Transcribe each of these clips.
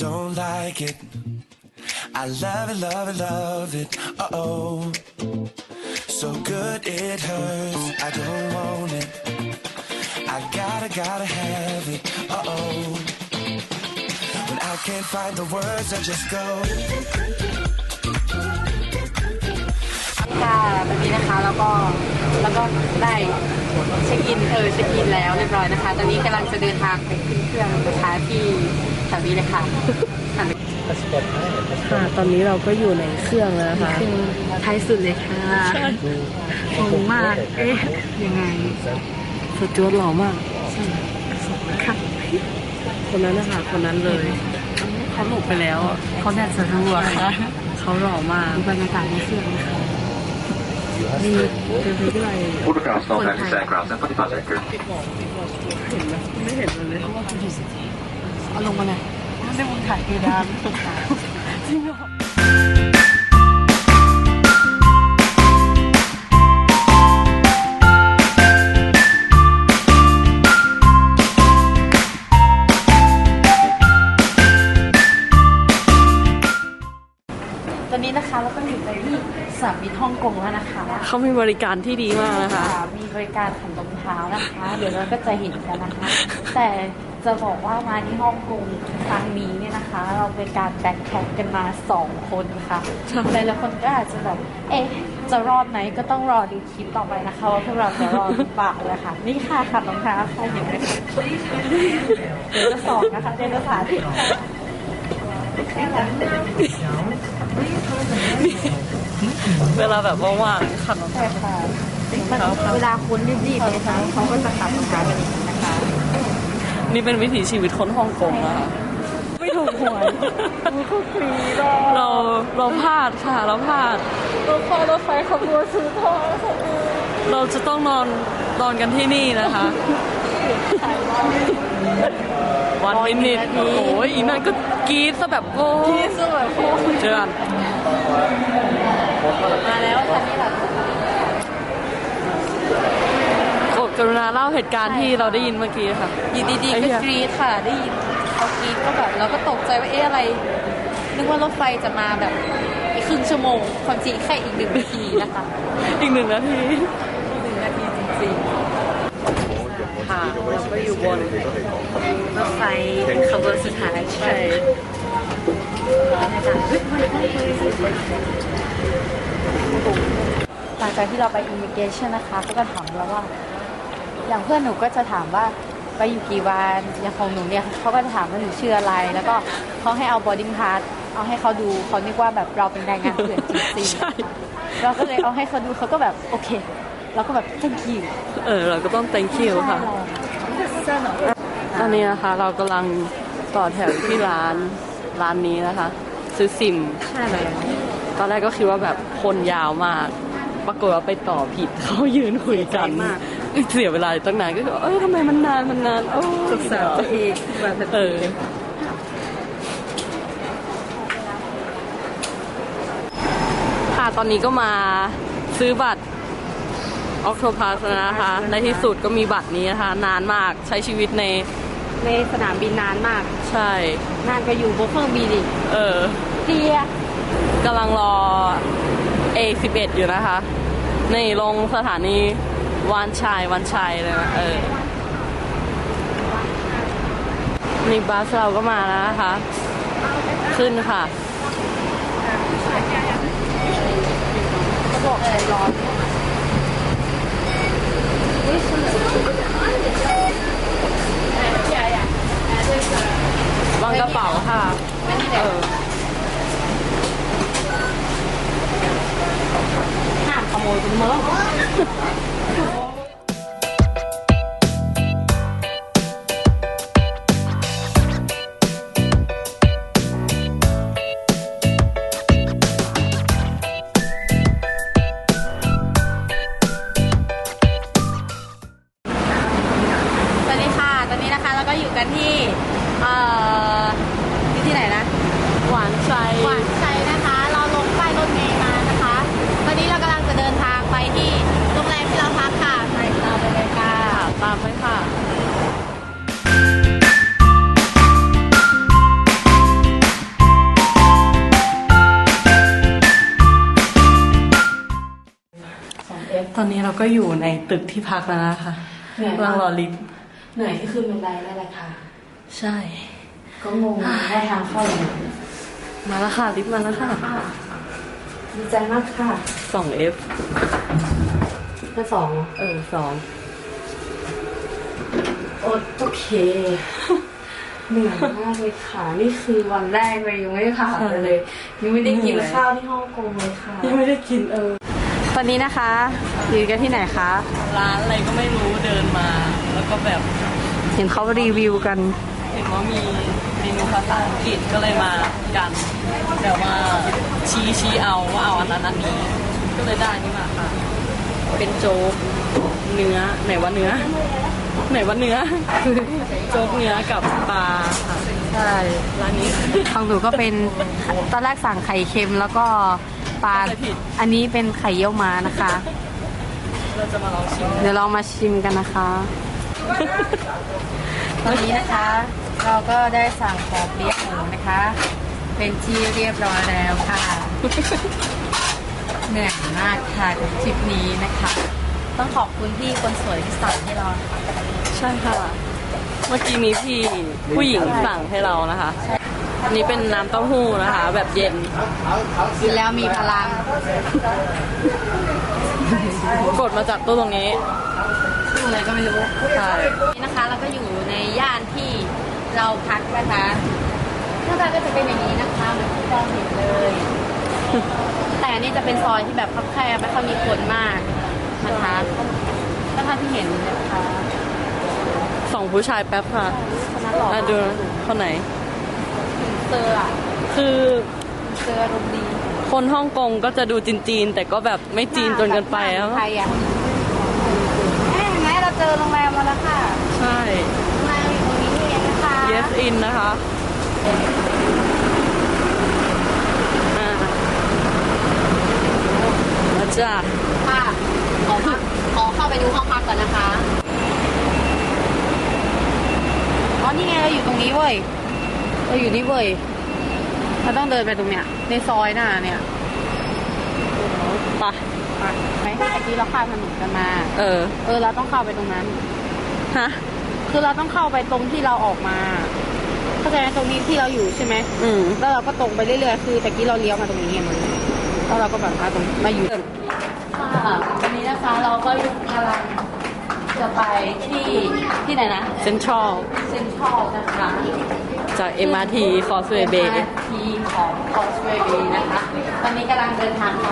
don't like it. I love it, love it, love it. Uh oh. So good it hurts. I don't want it. I gotta, gotta have it. Uh oh. When I can't find the words, I just go. ค่ะตอนนี้นะคะแล้วก็แล้วก็ได้เช็คอินเออเช็คอินแล้วเรียบร้อยนะคะ ตอนนี้กำลังจะเดินทางไปขึ้นเครื่องนะคะที่ แถวนี้เลยค่ะค่ะค่ะตอนนี้เราก็อยู่ในเครื่องแล้วนะคะคือท้ายสุดเลยค่ะงงมาก เอ๊ะ ยังไงสุดยอดหล่อมากค่ะคนนั้นนะคะ คนนั้นเลย เขาหลบไปแล้วอะเขาแดดสะดวกค่ะเขาหล่อมากดูบรรยากาศในเครื่องนะคะนี่เป็นไปได้ Photograph not having backgrounds and 45 seconds. เห็นไหมไม่เห็นมันเลยเอาลงมาเลยได้บุญถ่ายเพดานจริงเหรอตอนนี้นะคะเราก็อยู่ในที่สนามบินฮ่องกงแล้วนะคะเขามีบริการที่ดีมากนะคะค่ะมีบริการขันรองเท้านะคะ เดี๋ยวเราก็จะเห็นกันนะคะ แต่ จะบอกว่ามาที่ฮ่องกงครั้งนี้เนี่ยนะคะ เราเป็นการแบ็คแพ็คกันมาสองคนค่ะหลายๆคนก็อาจจะแบบเอ๊ะจะรอดไหมก็ต้องรอดูคลิปต่อไปนะคะว่าพวกเราจะรอดหรือเปล่านะคะนี่ค่ะขันรองเท้าใครเห็นไหมคะเดี๋ยวจะสอนนะคะเดี๋ยวจะสาธิตค่ะเวลาแบบว่างๆขับรถใช่ค่ะมันเวลาคุณรีบๆนะคะเขาก็จะขับรองเท้ากันอย่าง นี้นะคะนี่เป็นวิถีชีวิตคนฮ่องกงนะคะไม่ถูกหวยมันก็ฟรีดอเราเราพลาดค่ะเราพลาดรถไฟรถไฟขบวนซื้อทองเราจะต้องนอนนอนกันที่นี่นะคะ วันมินิทโอ้โหอีนั่นก็กรี๊ดซะแบบโอ้ที่สวยโคตรเจอกันมาแล้วคันนี้แหละ กดกรุณาเล่าเหตุการณ์ที่เราได้ยินเมื่อกี้ค่ะ อยู่ดีไอ้ๆเหี้ก็ยกรี๊ดค่ะ ได้ยินเขากรี๊ดก็แบบเราก็ตกใจว่าเอ๊ะอะไร นึกว่ารถไฟจะมาแบบอีกครึ่งชั่วโมง ความจริงแค่อีกหนึ่งนาทีนะคะอีกหนึ่งนาทีหนึ่งนาทีจริงค่ะเราก็อยู่บนๆรถไฟขบวนสุดท้ายใช่ใช่หลังจากที่เราไปอิมิเกชันนะคะก็จะถามเราว่า อย่างเพื่อนหนูก็จะถามว่าไปอยู่กี่วันอย่างของหนูเนี่ยเขาก็จะถามว่าหนูชื่ออะไร แล้วก็เขาให้เอา boarding pass เอาให้เขาดูเขานึกว่าแบบเราเป็นแรงงานเถื่อนจริงใช่ๆเราก็เลยเอาให้เขาดูเขาก็แบบโอเคเราก็แบบ thank you เออเราก็ต้อง thank you ค่ะเสื้อหนูตอนนี้นะคะเรากำลังต่อแถวที่ร้านร้านนี้นะคะ ซื้อซิมใช่เลยตอนแรกก็คิดว่าแบบคนยาวมาก ปรากฏว่าไปต่อผิดเขายืนคุยกัน เสียเวลาตั้งนานก็คือเอ้ยทำไมมันนานมันนานโอ้ศึกษาตัวเองแบบเออค่ะตอนนี้ก็มาซื้อบัตรออกโทพาสนะคะในที่สุดก็มีบัตรนี้นะคะ นานมากใช้ชีวิตในในสนามบินนานมาก ใช่ นานก็อยู่บนเครื่องบินอีกเออเทียกำลังรอ A11 อยู่นะคะนี่ลงสถานี วานชัยวันชัยเลยนะเออนี่บัสเราก็มาแล้วนะคะ ขึ้นค่ะบอกใจร้อนวางกระเป๋าค่ะเออห้ามขโมยเป็นเมื่อ ก็อยู่ในตึกที่พักแล้วนะคะเหนื่อยมาก กำลังรอลิฟต์เหนื่อยที่ขึ้นบันไดนั่นแหละค่ะ ใช่ ก็งงได้ทางเข้าอย่างมาแล้วค่ะลิฟต์มาแล้วค่ะดีใจมากค่ะสอง F ชั้นสองเหรอเออสองโอโอเคเหนื่อยมากเลยค่ะ นี่คือวันแรกเลยยังไม่ได้ผ่านไปเลยยังไม่ได้กินข้าวที่ฮ่องกงเลยค่ะ ยังไม่ได้กินเออต อนนี้นะคะอยู่กันที่ไหนคะ ร้านอะไรก็ไม่รู้เดินมา แล้วก็แบบเห็นเขารีวิวกัน เห็นว่ามีเมนูภาษาอังกฤษก็เลยมากันแต่ว่าชี้ชี้เอาว่าเอาอันนั้นอันนี้ ก็เลยได้นี่มาค่ะ เป็นโจ๊กเนื้อไหนว่าเนื้อ ไหนว่าเนื้อ โจ๊กเนื้อกับปลาค่ะใช่ร้านนี้ ของหนูก็เป็นตอนแรกสั่งไข่เค็มแล้วก็ ปลาเข้าใจผิดอันนี้เป็นไข่เยี่ยวม้านะคะ เราจะมาลองชิม เดี๋ยวลองมาชิมกันนะคะ ตอนนี้นะคะ เราก็ได้สั่งปอเปี๊ยะหมูนะคะ เป็นที่เรียบร้อยแล้วค่ะ เหนื่อยมากค่ะกับทริปนี้นะคะ ต้องขอบคุณพี่คนสวยที่สั่งให้เรา ใช่ค่ะ เมื่อกี้นี้พี่ผู้หญิงสั่งให้เรานะคะ อันนี้เป็นน้ำเต้าหู้นะคะ แบบเย็น กินแล้วมีพลัง กดมาจากตู้ตรงนี้ชื่ออะไรก็ไม่รู้ใช่นี่นะคะเราก็อยู่ในย่านที่เราพักนะคะหน้าตาก็จะเป็นอย่างนี้นะคะเหมือนที่เราเห็นเลย แต่อันนี่จะเป็นซอยที่แบบคับแคบไม่ค่อยมีคนมากนะคะก็ถ้าที่เห็นนะคะสองผู้ชายแป๊บค่ะคนนั้นหล่ออะดูคนไหน เซอร์อะคือเซอร์อารมณ์ดีคนฮ่องกงก็จะดูจีนๆแต่ก็แบบไม่จีนจนเกินไปแล้วใครอะเอ๊ะเห็นไหมเราเจอโรงแรมมาแล้วค่ะใช่โรงแรมอยู่ตรงนี้นี่เองนะคะ yes in นะคะอ่ามาจ้ะค่ะขอพักขอเข้าไปดูห้องพักก่อนนะคะ อ๋อ นี่ไงเราอยู่ตรงนี้เว้ย เราอยู่นี่เว้ยเราต้องเดินไปตรงเนี้ย ในซอยน่ะเนี่ยไปไปไหมเมื่อกี้เราข้ามถนนกันมา เออ เออ เราต้องเข้าไปตรงนั้น ฮะ คือเราต้องเข้าไปตรงที่เราออกมา เข้าใจไหมตรงนี้ที่เราอยู่ใช่ไหม อืม แล้วเราก็ตรงไปเรื่อยๆ คือตะกี้เราเลี้ยวมาตรงนี้ไงมันแล้วเราก็แบบมาตรงมาอยู่ค่ะวันนี้นะคะเราก็กำลังจะไปที่ที่ไหนนะ เซ็นทรัล เซ็นทรัลนะคะ จาก MRT Causeway Bay ทีของ Causeway Bay นะคะ ตอนนี้กำลังเดินทางไป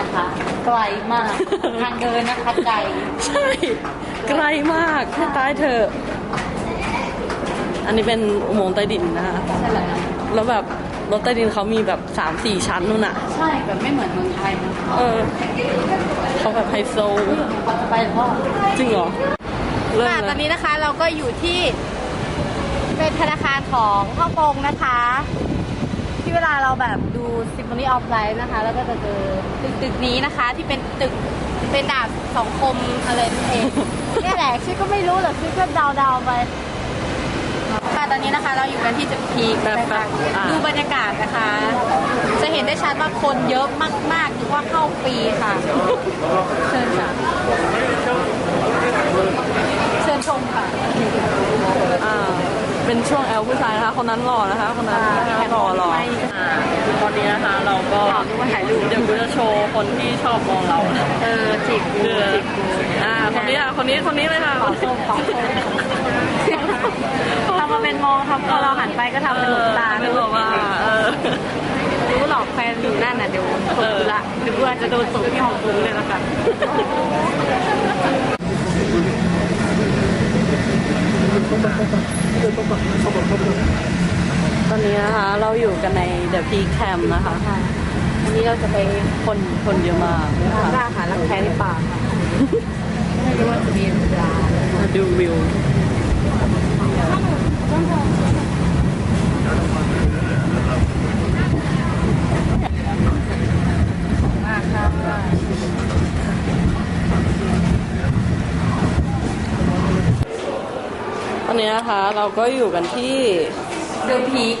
นะคะ ไกลมาก ทางเดินนะคะไกล ใช่ ไกลมากให้ตายเถอะ อันนี้เป็นอุโมงค์ใต้ดินนะคะ ใช่แล้วแล้วแบบรถใต้ดินเขามีแบบสามสี่ชั้นนู่นน่ะ ใช่แบบไม่เหมือนเมืองไทยนะเออเขาแบบไฮโซเขาจะไปเพราะจริงเหรอเริ่มค่ะตเลอนยนี้นะคะเราก็อยู่ที่ เป็นธนาคารของฮ่องกงนะคะ ที่เวลาเราแบบดู Symphony of Light นะคะ แล้วก็จะเจอตึกตึกนี้นะคะ ที่เป็นตึกเป็นดาบสองคมอะไรนั่นเองเนี่ยแหละชื่อก็ไม่รู้หรอกชื่อก็เดาๆไปค่ะตอนนี้นะคะเราอยู่กันที่จุดพีคแบบนะคะแบบอ่าดูบรรยากาศนะคะ จะเห็นได้ชัดว่าคนเยอะมากๆถือว่าเข้าปีค่ะเชิญค่ะเชิญชมค่ะอ่า เป็นช่วงแอลผู้ชายนะคะ คนนั้นหล่อนะคะ คนนั้นอ่าหล่อหล่ออ่าตอนนี้นะคะเราก็อ๋อนึกว่าถ่ายรูปเดี๋ยวกูจะโชว์คนที่ชอบมองเรา เออจีบกูคือจีบกูอ่าคนนี้อะคนนี้คนนี้เลยค่ะขอโทษขอโทษทำมาเป็นมองทำพอเราหันไปก็ทำเป็นหลบตานึกว่าเออรู้หรอกแฟนอยู่นั่นน่ะเดี๋ยวตกกูละเดี๋ยวกูอาจจะโดนตกที่ห้องกูเลยละกัน ตอนนี้นะคะ เราอยู่กันในเดอะพีแคมนะคะอันนี้เราจะไปคนคนเยอะมากนะล่าคะหารักแท้ในป่าค่ะไม่รู้ว่าจะมีเวลามาดูวิวมากค่ะ ตอนนี้นะคะเราก็อยู่กันที่เดินพีค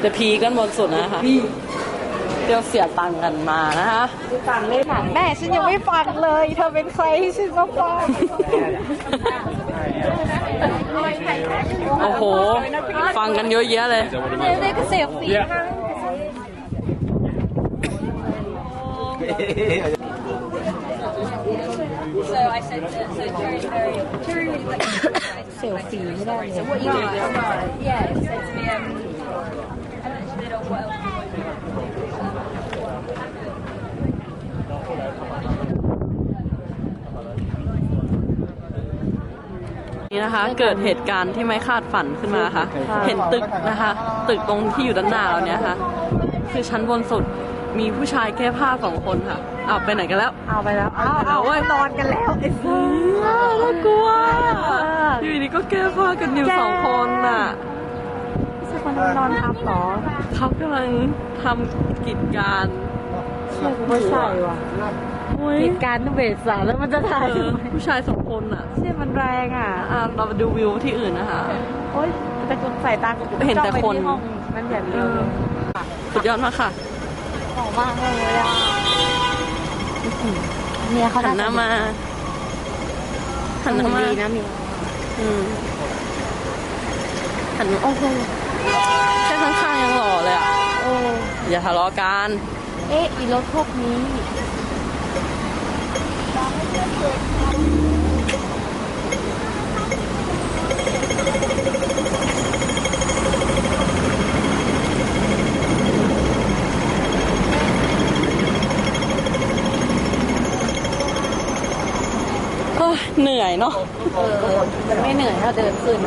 เดอะพีกันบนสุดนะคะที่เราเสียตังค์กันมานะคะฟังเลยค่ะแม่ฉันยังไม่ฟังเลย เธอเป็นใครให้ฉันมาฟังโอ้โห ฟังกันเยอะแยะเลยเด็กเสียฟีค่ะ เซลฟี่ไม่ได้เลยนี่นะคะเกิดเหตุการณ์ที่ไม่คาดฝันขึ้นมาค่ะ เห็นตึกนะคะ ตึกตรงที่อยู่ด้านหน้าเราเนี่ยค่ะ คือชั้นบนสุด มีผู้ชายแก้ผ้าสองคนค่ะอ้าวไปไหนกันแล้ว เอาไปแล้วเอาเอาเว้ยนอนกันแล้วไอ้สัสน่ากลัวอยู่ดีก็แก้ผ้ากันอยู่สองคนน่ะไม่ใช่คนนอนทับเหรอเขากำลังทำกิจการเชื่อกูไม่ใช่ว่ะโอ้ยเหตุการณ์เบสสาแล้วมันจะถ่ายเอทำอไมผู้ชายสองคนน่ะเชื่อมันแรงอะอะเราไปดูวิวที่อื่นนะคะโอ๊ยแต่คุณใส่ตากูเห็นแต่คนจ้องไปที่ห้องนั่นอย่างเดียวเลยสุดยอดมากค่ะ หอมมากเลยอะเนี่ยเขาหันหน้ามาหันหน้ามาดีนะเมียอืมหันโอ้โหแค่ข้างๆยังหล่อเลยอะโอ้อย่าทะเลาะกัน เอ๊ะอีรถพวกนี้ โอ้ยเหนื่อยเนาะ เออ มันไม่เหนื่อยถ้าเดินขึ้น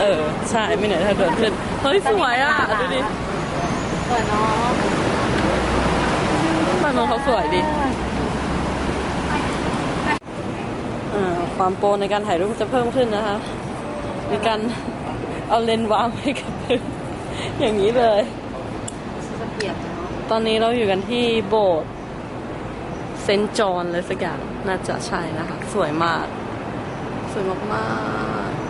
เออ ใช่ไม่เหนื่อยถ้าเดินขึ้นเฮ้ยสวยอะดูดิสวยเนาะบ้านเมืองเขาสวยดิอ่าความโปรในการถ่ายรูปจะเพิ่มขึ้นนะคะมีการเอาเลนส์วางไว้กับพื้นอย่างนี้เลย ตอนนี้เราอยู่กันที่โบสถ์เซนจอนเลยสักอย่างน่าจะใช่นะคะ สวยมาก สวยมากๆ